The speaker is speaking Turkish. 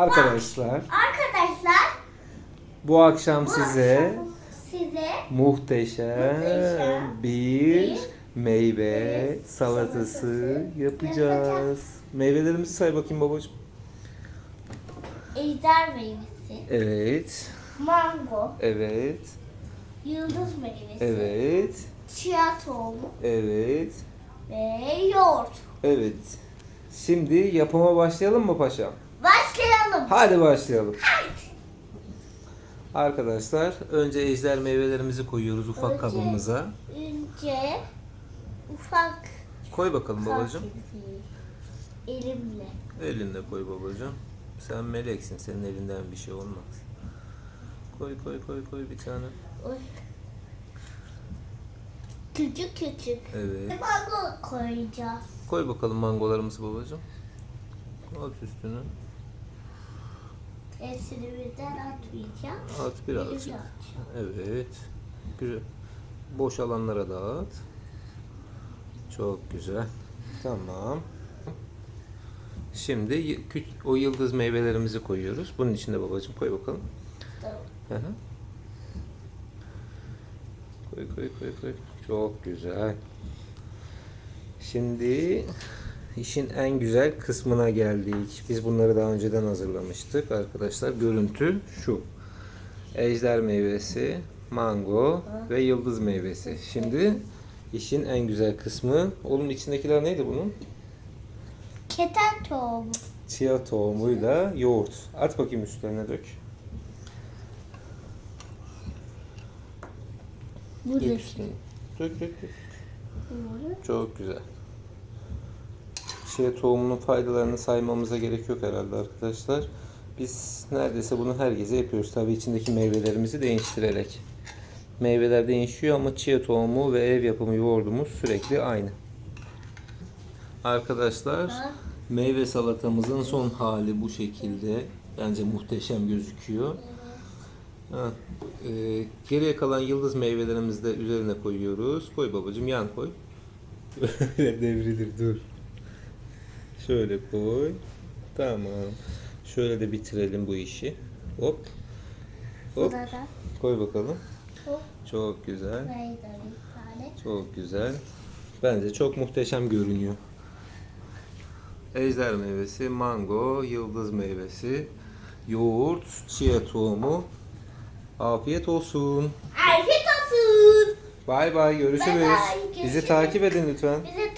Arkadaşlar. Arkadaşlar. Bu akşam bu size akşam size muhteşem Muhteşem bir bir meyve salatası salatası yapacağız. Meyvelerimizi say bakayım babacığım. ejder meyvesi, Evet, mango, evet, yıldız meyvesi, evet, chia tohumu. Evet, ve yoğurt. evet. Şimdi yapıma başlayalım mı paşam? Hadi başlayalım. Arkadaşlar önce ejder meyvelerimizi koyuyoruz ufak Önce- kabımıza. Önce ufak Koy bakalım babacığım. ufak elimle. Elinle koy babacığım. Sen meleksin. Senin elinden bir şey olmaz. Koy koy koy koy bir tane. Oy. Küçük küçük. Evet. Mango koyacağız. Koy bakalım mangolarımızı babacığım. At üstüne. Hepsini birden atmayacağım. At birazcık. Evet. Güzel. Boş alanlara dağıt. Çok güzel. Tamam. Şimdi o yıldız meyvelerimizi koyuyoruz. Bunun içinde babacığım koy bakalım. Tamam. Hı hı. Koy koy koy koy. Çok güzel. Şimdi işin en güzel kısmına geldik. Biz bunları daha önceden hazırlamıştık arkadaşlar. Görüntü şu. Ejder meyvesi, mango ve yıldız meyvesi. Şimdi işin en güzel kısmı. Oğlum içindekiler neydi bunun? Keten tohumu. Chia tohumuyla yoğurt. At bakayım üstlerine dök. Bu Dök üstüne. Dök dök dök. Çok güzel. Şey tohumunun faydalarını saymamıza gerek yok herhalde arkadaşlar. Biz neredeyse bunu her gece yapıyoruz. Tabii içindeki meyvelerimizi değiştirerek. Meyveler değişiyor ama chia tohumu ve ev yapımı yoğurdumuz sürekli aynı. Arkadaşlar meyve salatamızın son hali bu şekilde. Bence muhteşem gözüküyor. Ha, e, geriye kalan yıldız meyvelerimizi de üzerine koyuyoruz. Koy babacığım yan koy. Devrilir dur. Şöyle koy. Tamam. Şöyle de bitirelim bu işi. Hop. Hop. Burada Koy bakalım. Hop. Çok güzel. Burayı da bir tane. Çok güzel. Bence çok muhteşem görünüyor. Ejder meyvesi, mango, yıldız meyvesi, yoğurt, chia tohumu. Afiyet olsun. Afiyet olsun. Bay bay görüşürüz. Bay bay, Bizi görüşürüz. takip edin lütfen. Bizi